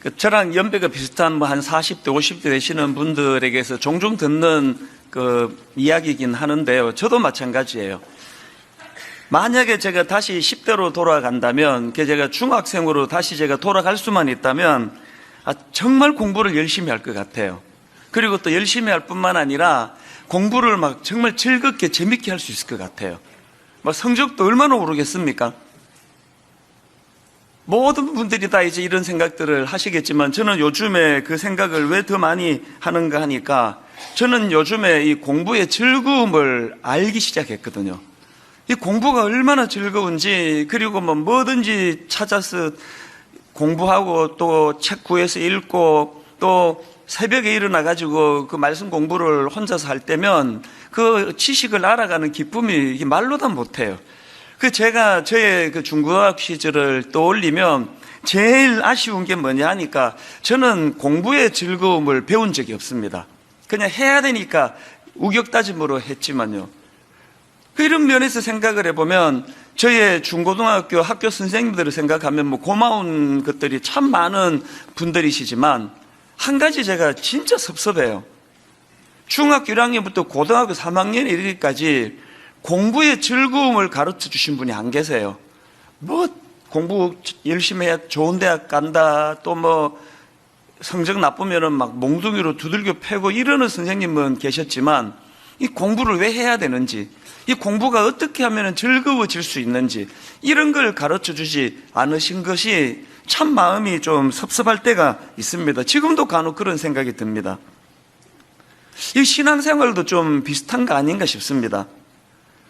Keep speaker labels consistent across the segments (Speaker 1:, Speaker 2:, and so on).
Speaker 1: 그 저랑 연배가 비슷한 뭐 한 40대, 50대 되시는 분들에게서 종종 듣는 그 이야기이긴 하는데요. 저도 마찬가지예요. 만약에 제가 다시 10대로 돌아간다면, 그 제가 중학생으로 다시 제가 돌아갈 수만 있다면, 아, 정말 공부를 열심히 할 것 같아요. 그리고 또 열심히 할 뿐만 아니라 공부를 막 정말 즐겁게 재밌게 할 수 있을 것 같아요. 막 성적도 얼마나 오르겠습니까? 모든 분들이 다 이제 이런 생각들을 하시겠지만 저는 요즘에 그 생각을 왜 더 많이 하는가 하니까 저는 요즘에 이 공부의 즐거움을 알기 시작했거든요. 이 공부가 얼마나 즐거운지 그리고 뭐 뭐든지 찾아서 공부하고 또 책 구해서 읽고 또 새벽에 일어나 가지고 그 말씀 공부를 혼자서 할 때면 그 지식을 알아가는 기쁨이 말로 다 못해요. 그 제가 저의 그 중고등학 시절을 떠올리면 제일 아쉬운 게 뭐냐 하니까 저는 공부의 즐거움을 배운 적이 없습니다. 그냥 해야 되니까 우격다짐으로 했지만요. 그 이런 면에서 생각을 해보면 저의 중고등학교 학교 선생님들을 생각하면 뭐 고마운 것들이 참 많은 분들이시지만 한 가지 제가 진짜 섭섭해요. 중학교 1학년부터 고등학교 3학년 이르기까지 공부의 즐거움을 가르쳐 주신 분이 안 계세요. 뭐 공부 열심히 해야 좋은 대학 간다. 또 뭐 성적 나쁘면은 막 몽둥이로 두들겨 패고 이러는 선생님은 계셨지만 이 공부를 왜 해야 되는지 이 공부가 어떻게 하면 즐거워질 수 있는지 이런 걸 가르쳐 주지 않으신 것이 참 마음이 좀 섭섭할 때가 있습니다. 지금도 간혹 그런 생각이 듭니다. 이 신앙생활도 좀 비슷한 거 아닌가 싶습니다.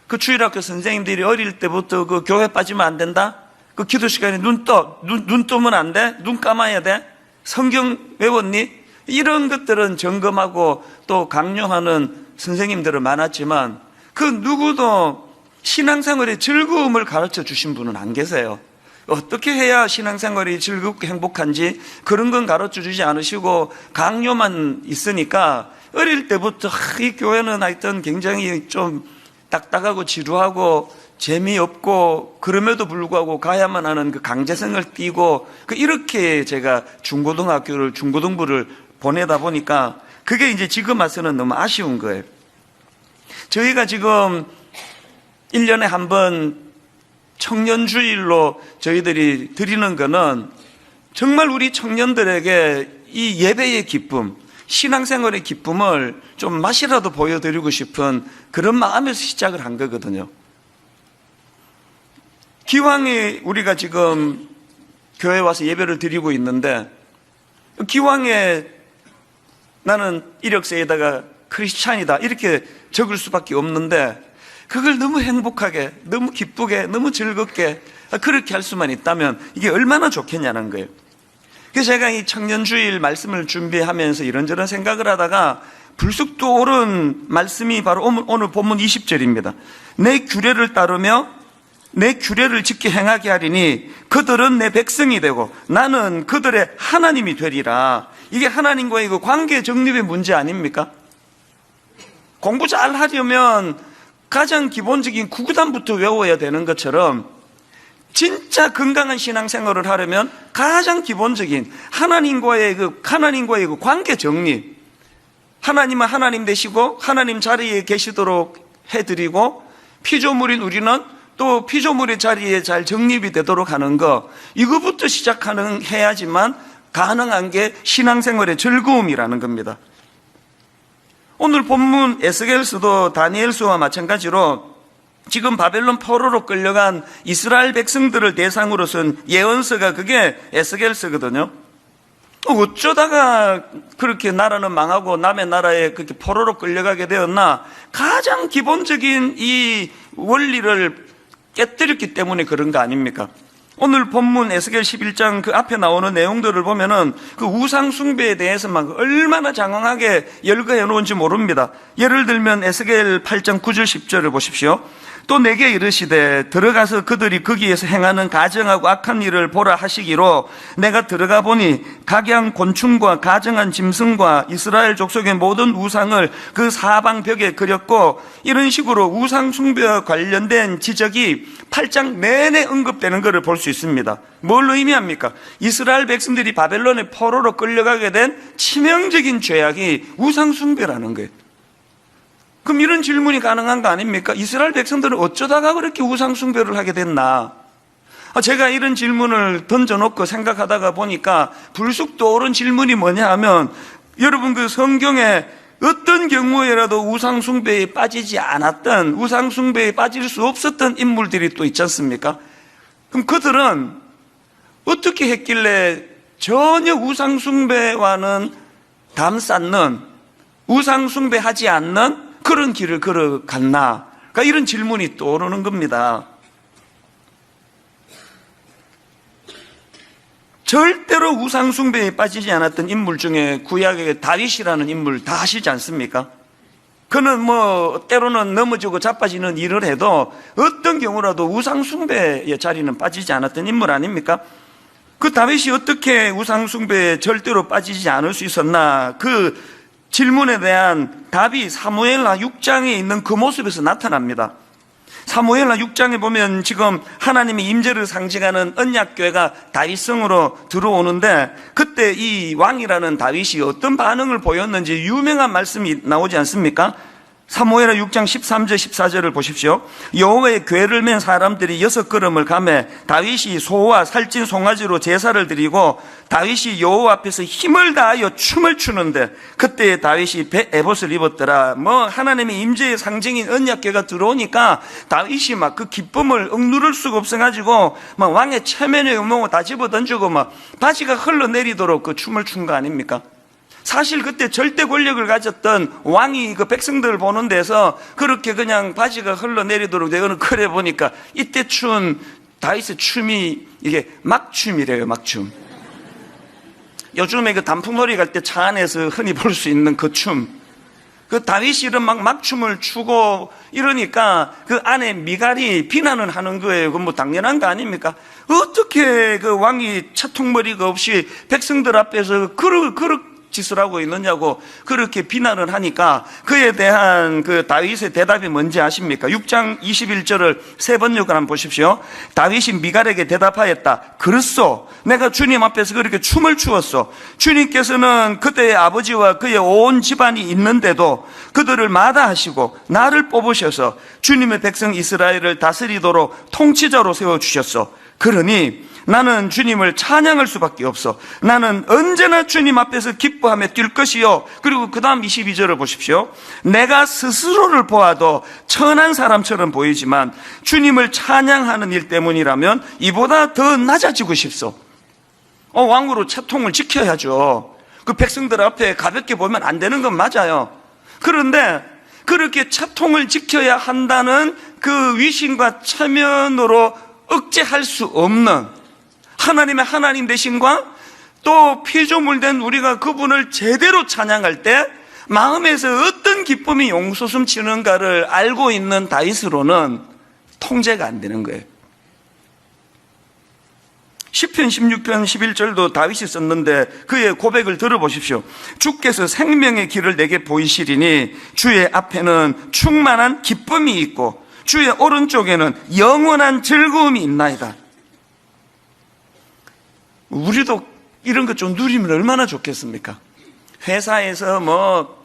Speaker 1: 그 주일학교 선생님들이 어릴 때부터 그 교회 빠지면 안 된다? 그 기도 시간에 눈 떠, 눈, 눈 뜨면 안 돼? 눈 감아야 돼? 성경 외웠니? 이런 것들은 점검하고 또 강요하는 선생님들은 많았지만 그 누구도 신앙생활의 즐거움을 가르쳐 주신 분은 안 계세요. 어떻게 해야 신앙생활이 즐겁고 행복한지 그런 건 가르쳐 주지 않으시고 강요만 있으니까 어릴 때부터 아, 이 교회는 하여튼 굉장히 좀 딱딱하고 지루하고 재미없고 그럼에도 불구하고 가야만 하는 그 강제성을 띠고 그 이렇게 제가 중고등학교를 중고등부를 보내다 보니까 그게 이제 지금 와서는 너무 아쉬운 거예요. 저희가 지금 1년에 한 번 청년 주일로 저희들이 드리는 거는 정말 우리 청년들에게 이 예배의 기쁨, 신앙생활의 기쁨을 좀 맛이라도 보여드리고 싶은 그런 마음에서 시작을 한 거거든요. 기왕에 우리가 지금 교회 와서 예배를 드리고 있는데 기왕에 나는 이력서에다가 크리스찬이다 이렇게 적을 수밖에 없는데 그걸 너무 행복하게 너무 기쁘게 너무 즐겁게 그렇게 할 수만 있다면 이게 얼마나 좋겠냐는 거예요 그래서 제가 이 청년주일 말씀을 준비하면서 이런저런 생각을 하다가 불쑥 떠오른 말씀이 바로 오늘- 본문 20절입니다 내 규례를 따르며 내 규례를 지켜 행하게 하리니 그들은 내 백성이 되고 나는 그들의 하나님이 되리라. 이게 하나님과의 그 관계 정립의 문제 아닙니까? 공부 잘 하려면 가장 기본적인 구구단부터 외워야 되는 것처럼 진짜 건강한 신앙생활을 하려면 가장 기본적인 하나님과의 그 하나님과의 그 관계 정립. 하나님은 하나님 되시고 하나님 자리에 계시도록 해드리고 피조물인 우리는 또 피조물의 자리에 잘 정립이 되도록 하는 거 이거부터 시작하는 해야지만 가능한 게 신앙생활의 즐거움이라는 겁니다. 오늘 본문 에스겔서도 다니엘서와 마찬가지로 지금 바벨론 포로로 끌려간 이스라엘 백성들을 대상으로 쓴 예언서가 그게 에스겔서거든요. 어쩌다가 그렇게 나라는 망하고 남의 나라에 그렇게 포로로 끌려가게 되었나? 가장 기본적인 이 원리를 깨뜨렸기 때문에 그런 거 아닙니까? 오늘 본문 에스겔 11장 그 앞에 나오는 내용들을 보면은 그 우상 숭배에 대해서 막 얼마나 장황하게 열거해 놓은지 모릅니다. 예를 들면 에스겔 8장 9절 10절을 보십시오. 또 내게 이르시되 들어가서 그들이 거기에서 행하는 가정하고 악한 일을 보라 하시기로 내가 들어가 보니 각양 곤충과 가정한 짐승과 이스라엘 족속의 모든 우상을 그 사방 벽에 그렸고 이런 식으로 우상 숭배와 관련된 지적이 8장 내내 언급되는 것을 볼 수 있습니다. 뭘 의미합니까? 이스라엘 백성들이 바벨론의 포로로 끌려가게 된 치명적인 죄악이 우상 숭배라는 거예요. 그럼 이런 질문이 가능한 거 아닙니까? 이스라엘 백성들은 어쩌다가 그렇게 우상숭배를 하게 됐나? 아, 제가 이런 질문을 던져놓고 생각하다가 보니까 불쑥 떠오른 질문이 뭐냐 하면 여러분 그 성경에 어떤 경우에라도 우상숭배에 빠지지 않았던 우상숭배에 빠질 수 없었던 인물들이 또 있지 않습니까? 그럼 그들은 어떻게 했길래 전혀 우상숭배와는 담쌓는 우상숭배하지 않는 그런 길을 걸어갔나? 그러니까 이런 질문이 떠오르는 겁니다. 절대로 우상숭배에 빠지지 않았던 인물 중에 구약의 다윗이라는 인물 다 아시지 않습니까? 그는 뭐 때로는 넘어지고 자빠지는 일을 해도 어떤 경우라도 우상숭배의 자리는 빠지지 않았던 인물 아닙니까? 그 다윗이 어떻게 우상숭배에 절대로 빠지지 않을 수 있었나? 그 질문에 대한 답이 사무엘라 6장에 있는 그 모습에서 나타납니다. 사무엘라 6장에 보면 지금 하나님의 임재를 상징하는 언약교회가 다윗성으로 들어오는데 그때 이 왕이라는 다윗이 어떤 반응을 보였는지 유명한 말씀이 나오지 않습니까? 사무엘하 6장 13절 14절을 보십시오. 여호와의 궤를 맨 사람들이 여섯 걸음을 가매 다윗이 소와 살찐 송아지로 제사를 드리고 다윗이 여호와 앞에서 힘을 다하여 춤을 추는데 그때 다윗이 배 에봇을 입었더라. 뭐 하나님의 임재의 상징인 언약궤가 들어오니까 다윗이 막 그 기쁨을 억누를 수가 없어 가지고 막 왕의 체면에 의몽을 다 집어 던지고 막 바지가 흘러내리도록 그 춤을 춘 거 아닙니까? 사실 그때 절대 권력을 가졌던 왕이 그 백성들을 보는 데서 그렇게 그냥 바지가 흘러내리도록 내가는 그래 보니까 이때 춘 다윗의 춤이 이게 막춤이래요, 막춤. 요즘에 그 단풍놀이 갈 때 차 안에서 흔히 볼 수 있는 그 춤. 그 다윗이 이런 막 막춤을 추고 이러니까 그 안에 미갈이 비난을 하는 거예요. 그건 뭐 당연한 거 아닙니까? 어떻게 그 왕이 차통머리가 없이 백성들 앞에서 그럴, 그럴 짓을 하고 있느냐고 그렇게 비난을 하니까 그에 대한 그 다윗의 대답이 뭔지 아십니까? 6장 21절을 세 번 읽어 한번 보십시오. 다윗이 미갈에게 대답하였다. 그렇소. 내가 주님 앞에서 그렇게 춤을 추었소. 주님께서는 그때의 아버지와 그의 온 집안이 있는데도 그들을 마다하시고 나를 뽑으셔서 주님의 백성 이스라엘을 다스리도록 통치자로 세워 주셨소. 그러니 나는 주님을 찬양할 수밖에 없어. 나는 언제나 주님 앞에서 기뻐하며 뛸 것이요. 그리고 그 다음 22절을 보십시오. 내가 스스로를 보아도 천한 사람처럼 보이지만 주님을 찬양하는 일 때문이라면 이보다 더 낮아지고 싶소. 어, 왕으로 채통을 지켜야죠. 그 백성들 앞에 가볍게 보면 안 되는 건 맞아요. 그런데 그렇게 채통을 지켜야 한다는 그 위신과 체면으로 억제할 수 없는 하나님의 하나님 되신과 또 피조물 된 우리가 그분을 제대로 찬양할 때 마음에서 어떤 기쁨이 용솟음 치는가를 알고 있는 다윗으로는 통제가 안 되는 거예요. 10편 16편 11절도 다윗이 썼는데 그의 고백을 들어보십시오. 주께서 생명의 길을 내게 보이시리니 주의 앞에는 충만한 기쁨이 있고 주의 오른쪽에는 영원한 즐거움이 있나이다. 우리도 이런 것 좀 누리면 얼마나 좋겠습니까? 회사에서 뭐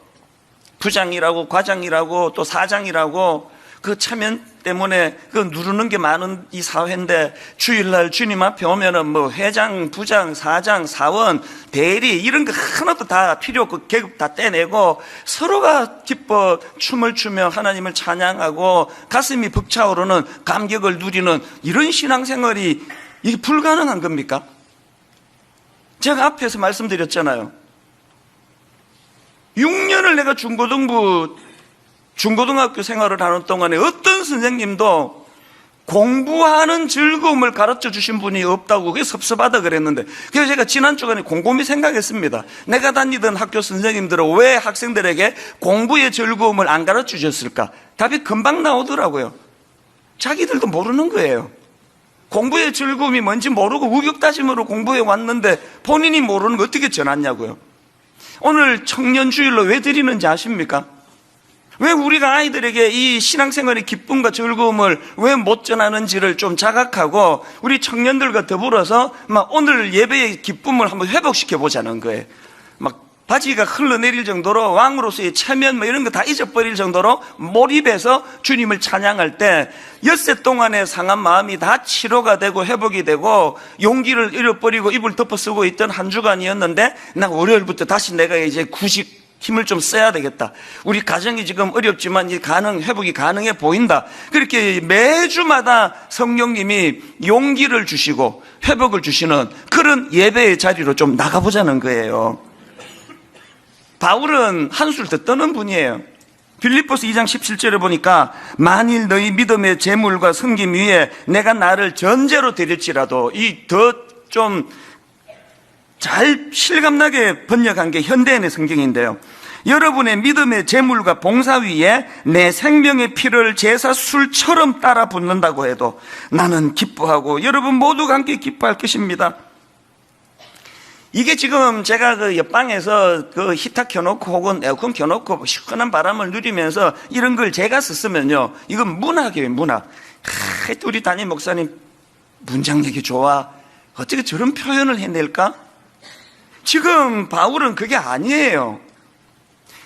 Speaker 1: 부장이라고 과장이라고 또 사장이라고 그 체면 때문에 그 누르는 게 많은 이 사회인데 주일날 주님 앞에 오면은 뭐 회장, 부장, 사장, 사원, 대리 이런 거 하나도 다 필요 없고 계급 다 떼내고 서로가 기뻐 춤을 추며 하나님을 찬양하고 가슴이 벅차오르는 감격을 누리는 이런 신앙생활이 이게 불가능한 겁니까? 제가 앞에서 말씀드렸잖아요. 6년을 내가 중고등부, 중고등학교 생활을 하는 동안에 어떤 선생님도 공부하는 즐거움을 가르쳐 주신 분이 없다고 그게 섭섭하다 그랬는데 그래서 제가 지난 주간에 곰곰이 생각했습니다. 내가 다니던 학교 선생님들은 왜 학생들에게 공부의 즐거움을 안 가르쳐 주셨을까? 답이 금방 나오더라고요. 자기들도 모르는 거예요. 공부의 즐거움이 뭔지 모르고 우격다짐으로 공부해 왔는데 본인이 모르는 거 어떻게 전했냐고요. 오늘 청년 주일로 왜 드리는지 아십니까? 왜 우리가 아이들에게 이 신앙생활의 기쁨과 즐거움을 왜 못 전하는지를 좀 자각하고 우리 청년들과 더불어서 막 오늘 예배의 기쁨을 한번 회복시켜 보자는 거예요. 막 바지가 흘러내릴 정도로 왕으로서의 체면 뭐 이런 거 다 잊어버릴 정도로 몰입해서 주님을 찬양할 때 엿새 동안의 상한 마음이 다 치료가 되고 회복이 되고 용기를 잃어버리고 입을 덮어 쓰고 있던 한 주간이었는데 나 월요일부터 다시 내가 이제 구식 힘을 좀 써야 되겠다. 우리 가정이 지금 어렵지만 이 가능, 회복이 가능해 보인다. 그렇게 매주마다 성령님이 용기를 주시고 회복을 주시는 그런 예배의 자리로 좀 나가보자는 거예요. 바울은 한술 더 떠는 분이에요. 빌립보스 2장 17절에 보니까 만일 너희 믿음의 재물과 섬김 위에 내가 나를 전제로 드릴지라도 이 더 좀 잘 실감나게 번역한 게 현대인의 성경인데요. 여러분의 믿음의 재물과 봉사 위에 내 생명의 피를 제사 술처럼 따라 붓는다고 해도 나는 기뻐하고 여러분 모두가 함께 기뻐할 것입니다. 이게 지금 제가 그 옆방에서 그 히터 켜놓고 혹은 에어컨 켜놓고 시원한 바람을 누리면서 이런 걸 제가 썼으면요. 이건 문학이에요, 문학. 하, 우리 담임 목사님 문장력이 좋아. 어떻게 저런 표현을 해낼까? 지금 바울은 그게 아니에요.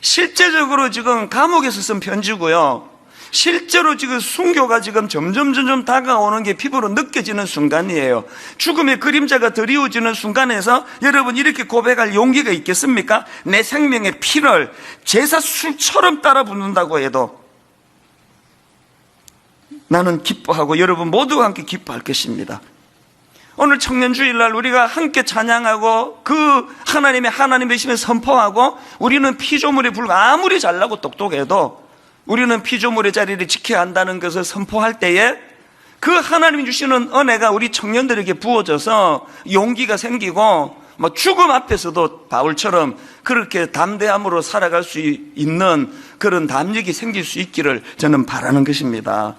Speaker 1: 실제적으로 지금 감옥에서 쓴 편지고요. 실제로 지금 순교가 지금 점점 점점 다가오는 게 피부로 느껴지는 순간이에요. 죽음의 그림자가 드리워지는 순간에서 여러분 이렇게 고백할 용기가 있겠습니까? 내 생명의 피를 제사 술처럼 따라 붓는다고 해도 나는 기뻐하고 여러분 모두가 함께 기뻐할 것입니다. 오늘 청년 주일날 우리가 함께 찬양하고 그 하나님의 하나님의 심을 선포하고 우리는 피조물에 불과 아무리 잘나고 똑똑해도 우리는 피조물의 자리를 지켜야 한다는 것을 선포할 때에 그 하나님이 주시는 은혜가 우리 청년들에게 부어져서 용기가 생기고 뭐 죽음 앞에서도 바울처럼 그렇게 담대함으로 살아갈 수 있는 그런 담력이 생길 수 있기를 저는 바라는 것입니다.